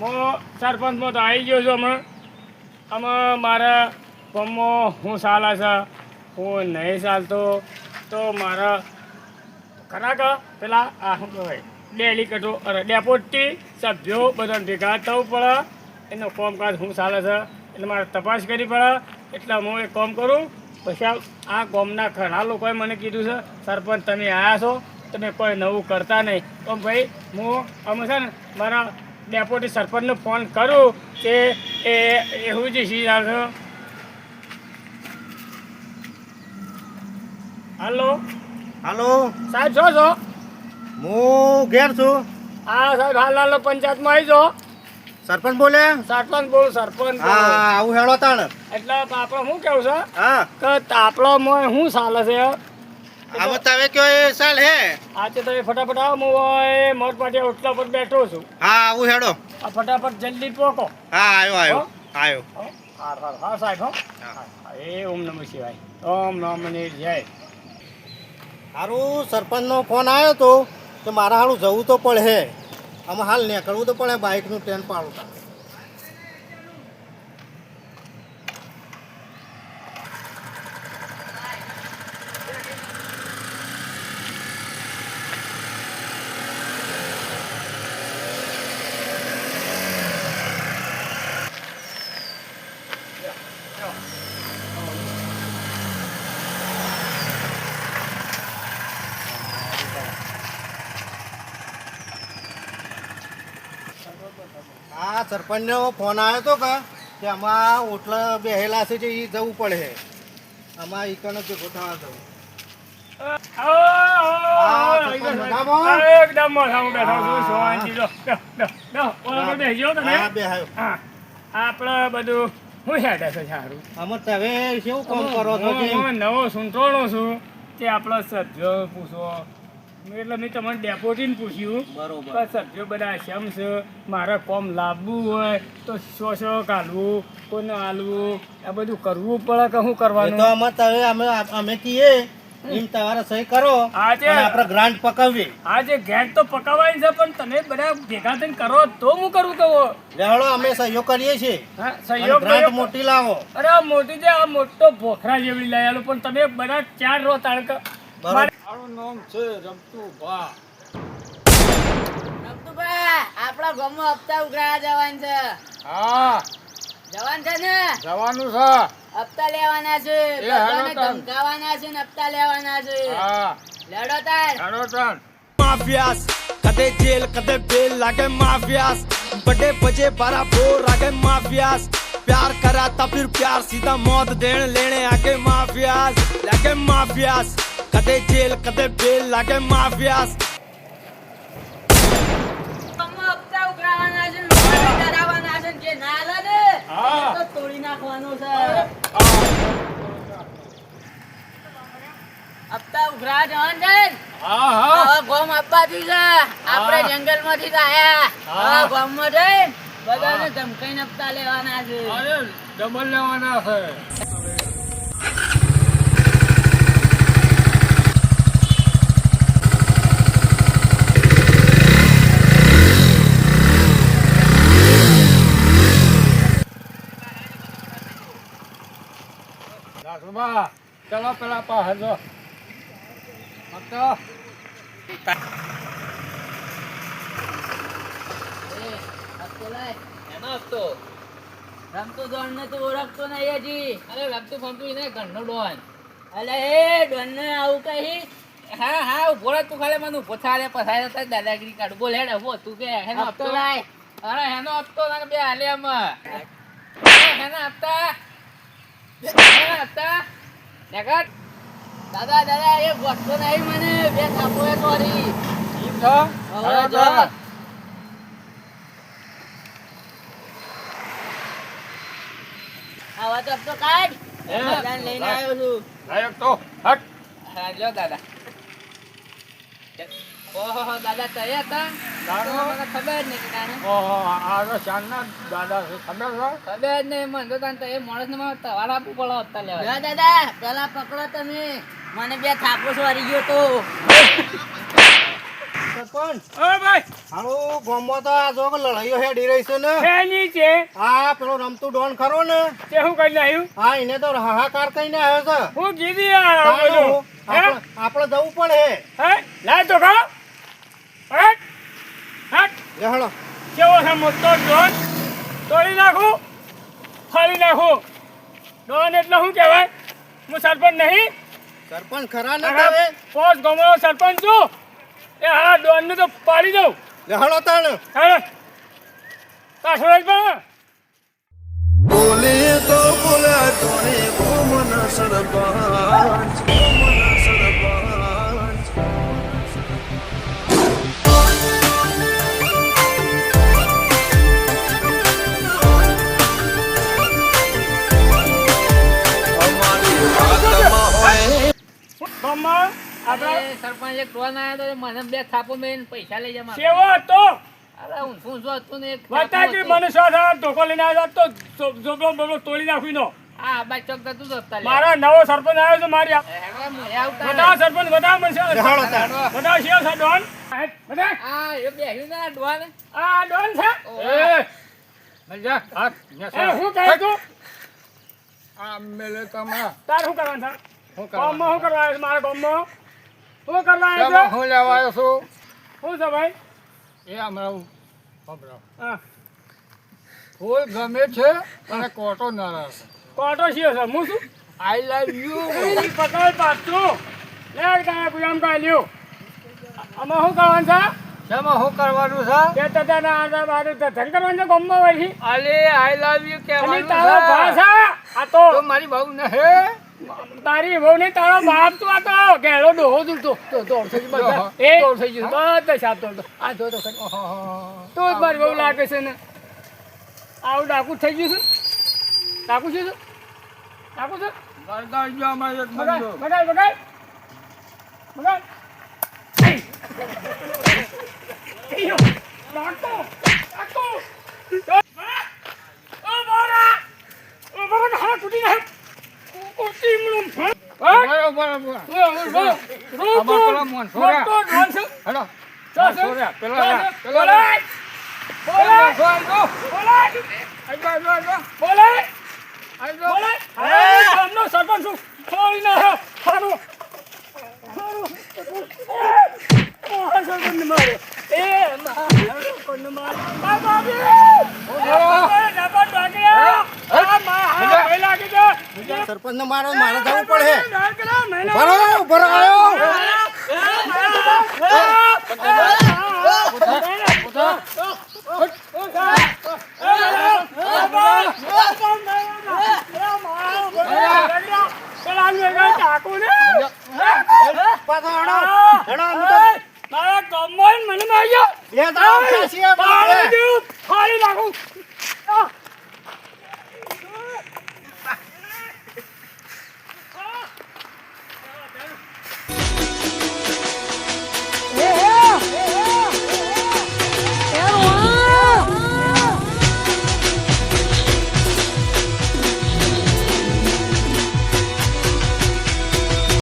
હું સરપંચમાં તો આવી ગયો છું હમણાં. આમાં મારા ગામમાં હું ચાલે છે, હું નહીં ચાલતો, તો મારા ખરા પેલા આ શું કહેવાય? ડેલિકેટો અરે ડેપોટી સભ્યો બધાને ભેગા થવું પડે. એનો કામકાજ શું ચાલે છે, એટલે મારે તપાસ કરવી પડે. એટલે હું એક કામ કરું, પછી આ ગામના ઘણા લોકોએ મને કીધું છે, સરપંચ, તમે આવ્યા છો, તમે કોઈ નવું કરતા નહીં. તો ભાઈ, હું અમે છે ને, મારા ડેપોટી સરપંચને ફોન કરું કે એ એવું જ હાલો. હાલો? સાહેબ છો છો હું ઘેર છું. હા સાહેબ હાલ હાલ પંચાયતમાં આવી જાઓ સરપંચ બોલે? સરપંચ બોલ સરપંચ હા આવું હેડો તાણ. એટલે આપણે શું કેવું છે? હા. કે તાપડામાં શું ચાલે છે? આવો તમે કયો એ સાલ હે? આજે તમે ફટાફટ આવો હું મોટ પાટી ઓટલા પર બેઠો છું. હા આવું હેડો. આ ફટાફટ જલ્દી પોકો. હા આવ્યો આવ્યો? આવ્યો હા? હા હા સાહેબ હો? એ ઓમ નમઃ શિવાય. ઓમ નમઃ જય હારું સરપંચનો ફોન આવ્યો તો કે મારા હારું જવું તો પડે હે આમાં હાલ નીકળવું તો પડે બાઇકનું ટ્રેન પાડું હા સરપંચનો ફોન આવ્યો હતો કે કે આમાં ઓટલા બેહેલા છે જે એ જવું પડે. આમાં ઈકણ જ ગોઠવા જવું. આપડે બધું હું હેડે છે સારું? આમાં તમે શું કામ કરો છો નવો સૂંટોણો છું. તે આપણા સભ્યો પૂછો. એટલે મેં તમને ડેપોટીને પૂછ્યું. બરોબર. કે સભ્યો બધા શેમ છે? મારે કોમ લાવવું હોય તો શો શો કાઢવું કોને હાલવું આ બધું કરવું પડે કે શું કરવાનું? તો આમાં તમે અમે અમે કહીએ એમ તમારે સહી કરો. આજે આપણે ગ્રાન્ટ પકાવીએ. આજે જે તો પકાવાય છે પણ તમે બધા ભેગા થઈને કરો તો હું કરું કહો? લેવડો અમે સહયોગ કરીએ છીએ. હા સહયોગ ગ્રાન્ટ મોટી લાવો. અરે મોટી છે આ મોટો ભોખરા જેવી લઈ આવેલો પણ તમે બધા ચાર રો બરોબર. મારું નામ છે રમતું ભા નમતુભા, આપણા ગામમાં હપ્તા ઉઘરાવા જવાનું છે હા જવાનું છે ને જવાનું છે હપ્તા લેવાના છે એ બધાને હાલો તાન. ધમકાવાના છે ને હપ્તા લેવાના છે હા લડો તાર હેડો તાણ માફિયાસ કદે જેલ કદે બેલ લાગે માફિયાસ બડે બજે बारा बोर लागे माफियास प्यार कराता फिर प्यार सीधा मौत देने लेने आके माफियास लागे माफियास કદે જેલ કદે બેલ લાગે માફિયાસ આપતા ઉઘરા આપણે જંગલમાંથી આયા હા ગોમમાં જઈ બધાને ધમકાઈને આપતા લેવાના છે. ડબલ લેવાના છે. ચલો પેલા. રમતો ડોન ને તું ઓળખતો નહીં હજી અરે રમતું ફમતું એને ઘરનો ડોન અલે એ ડોન ને આવું કહી હા હા ઊભો તું ખાલી મને ઊભો થારે પસાય તો દાદાગીરી કાઢ બોલ હેડ ઊભો તું કે હેનો હપ્તો લાય અરે હેનો હપ્તો ના બે હાલે આમાં હેના હપ્તા હપ્તા દેખાડ દાદા દાદા એ ગોઠતો નહીં મને બે થાપો એ સોરી. ઠીક છો? હવે જો. આવા તો હપ્તો કાઢ એ, લઈને આવ્યો છું. લાયક તો હટ. હા લ્યો દાદા. ઓહો દાદા તય હતા? મને ખબર નહીં કે કાને ઓહો આ તો શાનના દાદા છે. ખબર છે? ખબર નહીં મને તો તાન તો એ માણસને મારે આપવું પડે હપ્તા લેવા. દાદા પેલા પકડો તમે. મને બે થાપો સોરી ગયો તો. સરપંચ. ઓ ભાઈ! હાલો ગામમાં તો આ જો લડાઈઓ હેડી રહી છે ને. શેની છે? આ પેલો રમતું ડોન ખરો ને. તે શું કઈ આવ્યું હા એને તો હાહાકાર કહીને આવ્યો છે. હું કીધી આ હે આપણે આપણે જવું પડે હે. લાય તો ખા હટ હટ કેવો છે મોટો ડોન? તોડી નાખું? ફાડી નાખું. ડોન એટલે શું કહેવાય? હું સરપંચ નહીં. સરપંચ ખરા ના આખા હવે પોસ્ટ ગામનો સરપંચ છું. એ હા ડોનને તો પાડી દઉં. લે તાણ. હા પાછળ જ પણ. બોલે તો બોલા તોને ભૂમન સરપંચ સરપંચ એક ટોન આવ્યો તો મને બે થાપો મેં પૈસા લઈ જમા સેવો હતો? અરે હું શું શું હતું ને હતો. મને સાથે ધોકો લઈને આવ્યો તો જો- જોબલો બોબલો તોડી નાખી નો આ બાઈ ચોક તો તું જ મારા નવો સરપંચ આવ્યો છે મારી આ- બધા સરપંચ બધા મને બધા છે ડોન? બધા? આ એ બેહ્યું ને ડોન. આ ડોન છે. એ. શું કહે તું? તાર શું કરવાનું છે? શું કરવા છે મારા ગામમાં? શું કરવા આવ્યો છે? હું લેવા આવ્યો છું? શું છે ભાઈ? એ હમણાં ખબરો હા. ફૂલ ગમે છે અને કોટો નારાજ કોટો છે છે? હું શું આઈ લવ યુ પકડ પાછું. લે કાંઈ ગુલામ કાંઈ આમાં શું કરવાનું છે? શેમાં શું કરવાનું છે? તે તને ના આદા બાદા ધન કરવાનું છે ગામમાં અલે આઈ લવ યુ કહેવાનું છે. આ તો મારી બહુ નહીં તારી વહુ નહીં તારો બાપ તો આ તો ઘેડો ડોહો દૂર તો તો તો થઈ ગયો એ ડોહો થઈ ગયું. બધા સાત તો આ જો તો. તો જ મારી વહુ લાગે છે ને. આવું ડાકુ થઈ ગયું છે. ડાકુ છે શું? ડાકુ છે? બરગાડ ગયો અમારે એક બગાડ બગાડ બગાડ બગાડ એયો, ડાકુ, ડાકુ. તો- ઓ બોરા! ઓ બોરા, હાથ તૂટી જાય. ઓ- ઓ ટીમનું ફળ. હા? બરોબર, બરોબર. ઓ, ઓ, ઓ, રો- આમાં પેલા મોનસોરા. મોટો ડોન છે. હેડો. ચો છે. મોનસોરા, પેલા ચો રા, છે. પેલા બોલાય. બોલાય. બોલાય. બોલાય. આઈ જો. બોલાય. અરે, ગામનો સરપંચ છું. છોડી ના હે. હારું. હારું. આ સરપંચને માર્યો. એ, મારા સરપંચને માર્યો. આ બાપી! એ, બાપા, ડાબા ડાકરા. આ મા- હા, ભાઈ છે. મારો મારે જવું પડે. ભરો ભરો આવ્યો મારા કમર મને માર્યો. બે દાવ ખાસી આ બાપરે. નાખું.